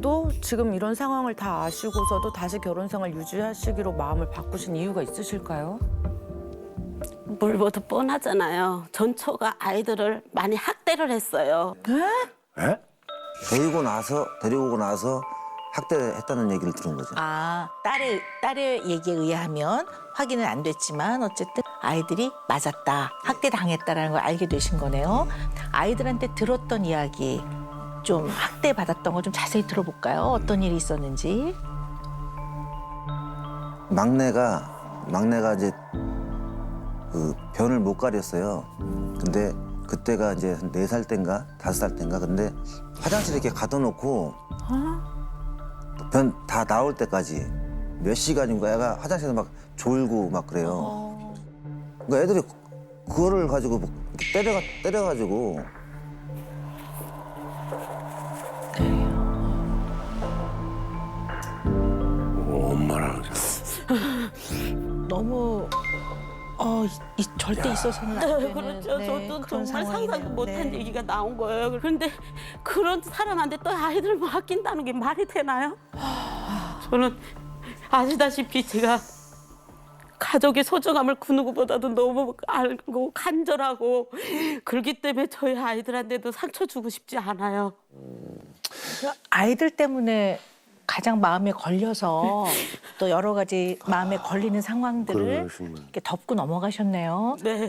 또 지금 이런 상황을 다 아시고서도 다시 결혼 생활 유지하시기로 마음을 바꾸신 이유가 있으실까요? 물보도 뻔하잖아요. 전처가 아이들을 많이 학대를 했어요. 에? 데리고 나서 데리고 오고 나서 학대했다는 얘기를 들은 거죠. 아, 딸의, 딸의 얘기에 의하면 확인은 안 됐지만 어쨌든 아이들이 맞았다, 학대당했다라는 걸 알게 되신 거네요. 아이들한테 들었던 이야기, 좀 학대받았던 거 좀 자세히 들어볼까요? 어떤 일이 있었는지. 막내가 막내가 이제 그 변을 못 가렸어요. 근데 그때가 이제 한네살 땐가 다섯 살 땐가 근데 화장실에 이렇게 가둬놓고 변 다 나올 때까지 몇 시간인가 애가 화장실에서 막 졸고 막 그래요. 그러니까 애들이 그거를 가지고 뭐 때려가 때려가지고 엄마랑 너무 어, 이, 이 절대 있어서는 안 되는 그렇죠. 네, 저도 그런 정말 상상도 상황이네요. 못한 네. 얘기가 나온 거예요. 그런데 그런 사람한테 또 아이들을 맡긴다는 게 말이 되나요? 저는 아시다시피 제가 가족의 소중함을 그 누구보다도 너무 알고 간절하고 그렇기 때문에 저희 아이들한테도 상처 주고 싶지 않아요. 아이들 때문에 가장 마음에 걸려서 또 여러 가지 마음에 걸리는 상황들을 그러시구나. 이렇게 덮고 넘어가셨네요. 네.